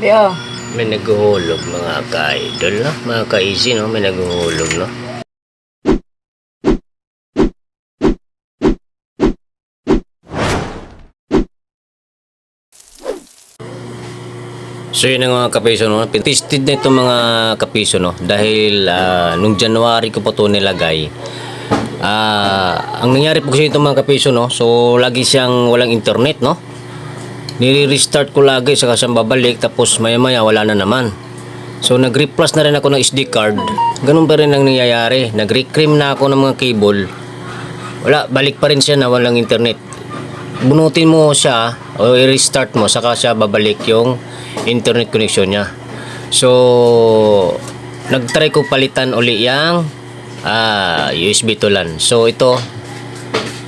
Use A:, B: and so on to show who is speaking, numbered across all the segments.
A: Biyo.
B: May naghuhulog mga ka-idol, no? Mga ka-easy, no? May naghuhulog, no? So yun ang mga kapiso no. Tested na itong mga kapiso no. Dahil ah, nung January ko po ito nilagay. Ah, ang nangyari po kasi itong mga kapiso no. So lagi siyang walang internet no. Nire-restart ko lagi saka siyang babalik tapos maya maya wala na naman. So nag-replus na rin ako ng SD card. Ganun pa rin ang nangyayari. Nag-recrim na ako ng mga cable. Wala, balik pa rin siya na walang internet. Bunutin mo siya o i-restart mo saka siya babalik yung internet connection niya. So nag-try ko palitan uli yung ah, USB to LAN. So ito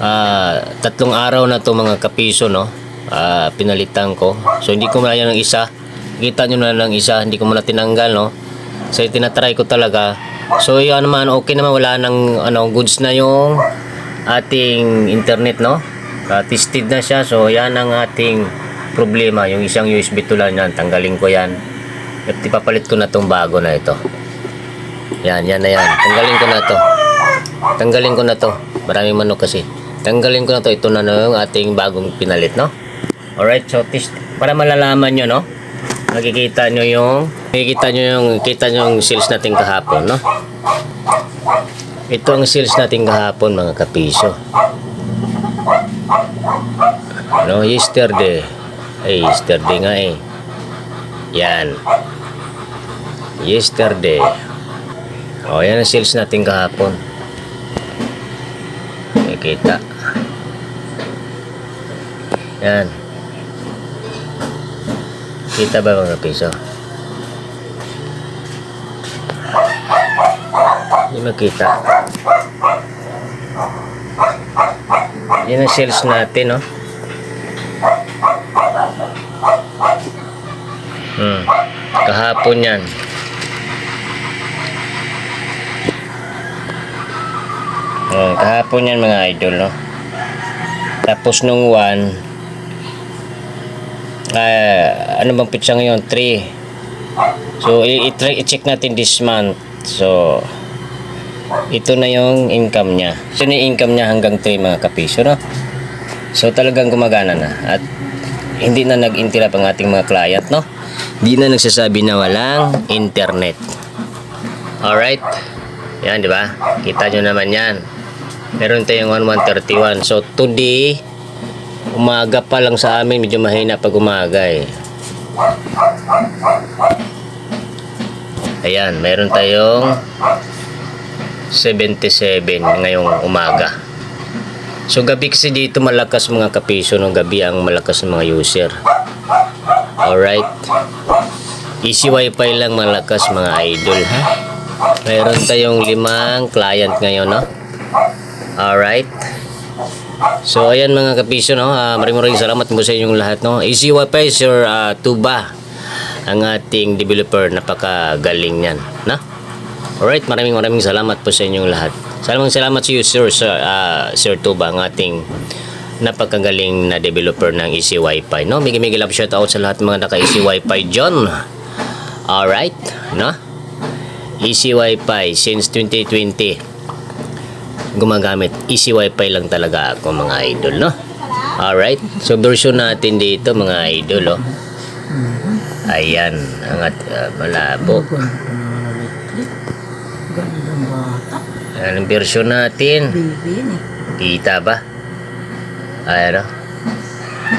B: ah, tatlong araw na to mga kapiso no. Ah, pinalitan ko. So hindi ko malaya ng isa. Kita nyo na ng isa, hindi ko muna tinanggal no. So tinatry ko talaga. So yun naman okay naman wala nang ano goods na yung ating internet no. Uh, tested na siya. So yan ang ating problema, yung isang USB to LAN yan, tanggalin ko yan. At ipapalit ko na tong bago na ito. Yan, yan na yan. Tanggalin ko na to. Tanggalin ko na to. Maraming manok kasi. Tanggalin ko na to. Ito na na yung ating bagong pinalit, no? Alright, so test, para malalaman nyo, no? Makikita nyo yung, makikita nyo yung, kita nyo yung sales natin kahapon, no? Ito ang sales natin kahapon, mga kapiso. No, yesterday. Ay, yesterday nga eh. Yan. Yesterday. O, yan ang sales natin kahapon. Nakikita. Yan. Kita ba mga piso? Hindi makita. Yan ang sales natin, no? Hmm. Kahapon yan. Hmm, kahapon yan mga idol, no? Tapos nung 1, ah, ano bang pitsa ngayon? 3. So, i-check natin this month. So, ito na yung income niya. So, yung income niya hanggang 3 mga kapiso, no? So, talagang gumagana na. At hindi na nag-interrupt ang ating mga client, no? Hindi na nagsasabi na walang internet. Alright? Yan, di ba? Kita nyo naman yan. Meron tayong 1131. So, today, umaga pa lang sa amin. Medyo mahina pag umaga eh. Ayan, meron tayong 77 ngayong umaga. So gabi kasi dito malakas mga kapiso ng gabi ang malakas ng mga user. Alright. Easy wifi lang malakas mga idol ha. Mayroon tayong limang client ngayon no. Alright. So ayan mga kapiso no. Uh, maraming maraming salamat po sa inyong lahat no. Easy wifi sir uh, Tuba ang ating developer napakagaling niyan no. Alright, maraming maraming salamat po sa inyong lahat. Salamat salamat sa iyo, Sir, Sir, ah, Sir Tuba, ang ating napakagaling na developer ng Easy Wi-Fi. No? Migi migi love shout out sa lahat ng mga naka-Easy Wi-Fi dyan. Alright, no? Easy Wi-Fi since 2020 gumagamit. Easy Wi-Fi lang talaga ako mga idol, no? Alright, so version natin dito mga idol, oh. Ayan, ang at, ah, malabo.
A: Bata.
B: Anong version natin? Kita ba? Ay, ano?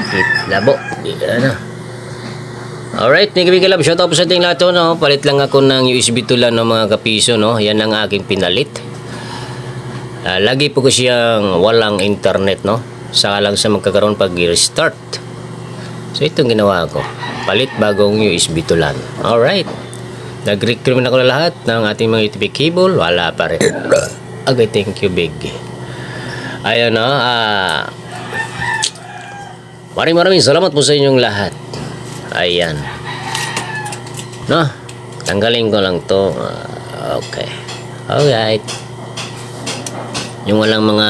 B: Kit, labo. Ano? Alright, nagibigay love. Shout out po sa ating lahat. oh, No? Palit lang ako ng USB to lang ng mga kapiso. No? Yan ang aking pinalit. Ah, lagi po ko siyang walang internet. No? Saka lang siya magkakaroon pag restart. So, itong ginawa ko. Palit bagong USB to LAN. Alright. Nag-recruit na ko na lahat ng ating mga USB cable. Wala pa rin. Okay, thank you, Big. Ayun, no? Ah, maraming maraming salamat po sa inyong lahat. Ayan. No? Tanggalin ko lang to. Ah, okay. Alright. Yung walang mga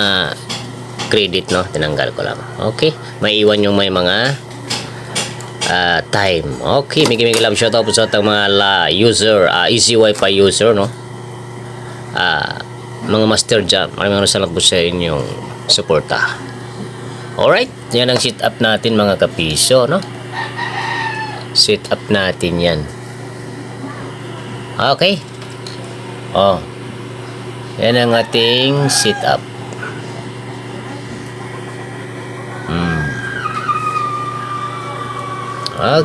B: credit, no? Tinanggal ko lang. Okay. May iwan yung may mga ah, time. Okay, may may love shoutout po sa ating mga la user, ah, easy wifi user, no? Ah, mga master dyan, maraming maraming salamat po sa inyong suporta. Alright, yan ang sit up natin mga kapiso, no? Sit up natin yan. Okay. Oh. Yan ang ating sit up. Hmm.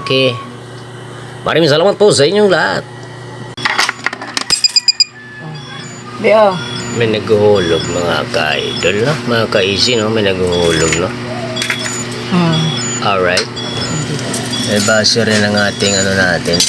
B: Okay. Maraming salamat po sa inyong lahat.
A: Di oh.
B: May naghuhulog mga ka-idol, no? Mga ka-easy, no? May naghuhulog, no?
A: Hmm.
B: Alright. May base rin ang ating ano natin.